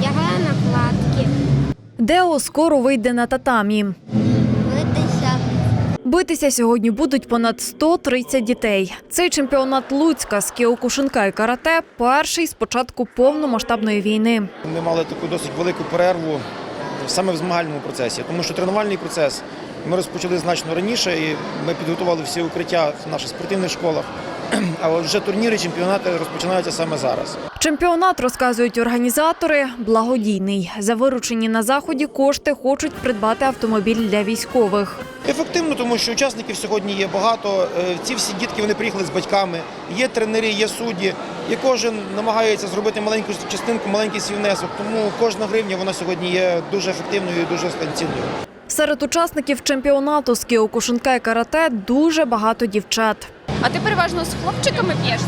вдягаю накладки. Део скоро вийде на татамі. Битися. Битися сьогодні будуть понад 130 дітей. Цей чемпіонат Луцька з кіокушинка і карате перший з початку повномасштабної війни. Ми мали таку досить велику перерву саме в змагальному процесі, тому що тренувальний процес ми розпочали значно раніше, і ми підготували всі укриття в наших спортивних школах. А вже турніри, чемпіонати розпочинаються саме зараз. Чемпіонат розказують організатори благодійний. За виручені на заході кошти хочуть придбати автомобіль для військових. Ефективно, тому що учасників сьогодні є багато. Е, Ці всі дітки вони приїхали з батьками, є тренери, є судді, і кожен намагається зробити маленьку частинку, маленький свій внесок. Тому кожна гривня вона сьогодні є дуже ефективною і дуже цінною. Серед учасників чемпіонату з кіокушинка і карате дуже багато дівчат. А ти переважно з хлопчиками п'єшся?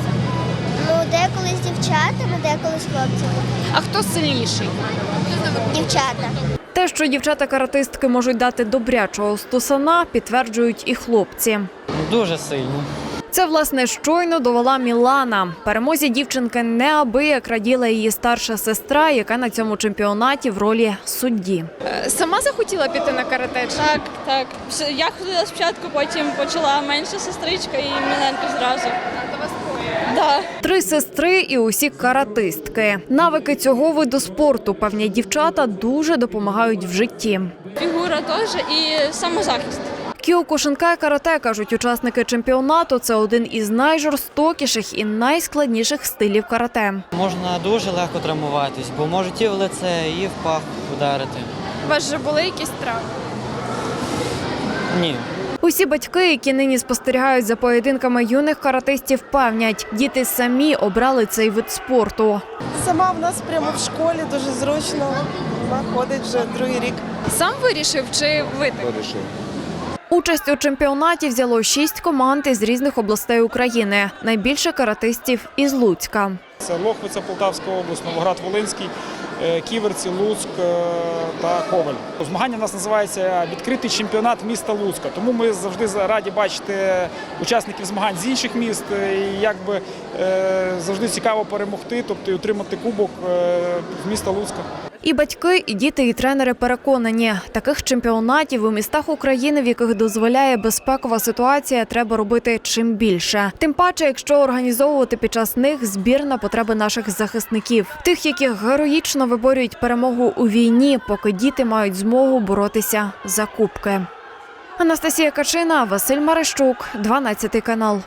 Ну, деколи з дівчатами, деколи з хлопцями. А хто сильніший? Дівчата. Те, що дівчата-каратистки можуть дати добрячого стусана, підтверджують і хлопці. Дуже сильно. Це власне щойно довела Мілана. Перемозі дівчинки неабияк раділа її старша сестра, яка на цьому чемпіонаті в ролі судді. Е, Сама захотіла піти на карате? чи Так, так. Я ходила спочатку, потім почала менша сестричка і Міленко зразу. Да. Три сестри і усі каратистки. Навики цього виду спорту певні дівчата дуже допомагають в житті. Фігура теж і самозахист. Кіокушинка і карате, кажуть учасники чемпіонату, це один із найжорстокіших і найскладніших стилів карате. Можна дуже легко травмуватись, бо можуть і в лице, і в пах ударити. У вас вже були якісь травми? Ні. Усі батьки, які нині спостерігають за поєдинками юних каратистів, певнять, діти самі обрали цей вид спорту. Сама в нас прямо в школі дуже зручно. Вона ходить вже другий рік. Сам вирішив чи ви так? Участь у чемпіонаті взяло шість команд із різних областей України. Найбільше каратистів із Луцька. Це Лохвиця, Полтавська область, Новоград Волинський, е, Ківерці, Луцьк е, та Коваль. Змагання в нас називається відкритий чемпіонат міста Луцька. Тому ми завжди раді бачити учасників змагань з інших міст. е, І якби завжди цікаво перемогти, тобто і отримати кубок міста Луцька. І батьки, і діти, і тренери переконані, таких чемпіонатів у містах України, в яких дозволяє безпекова ситуація, треба робити чим більше. Тим паче, якщо організовувати під час них збір на потреби наших захисників, тих, які героїчно виборюють перемогу у війні, поки діти мають змогу боротися за кубки. Анастасія Качина, Василь Марищук, 12 канал.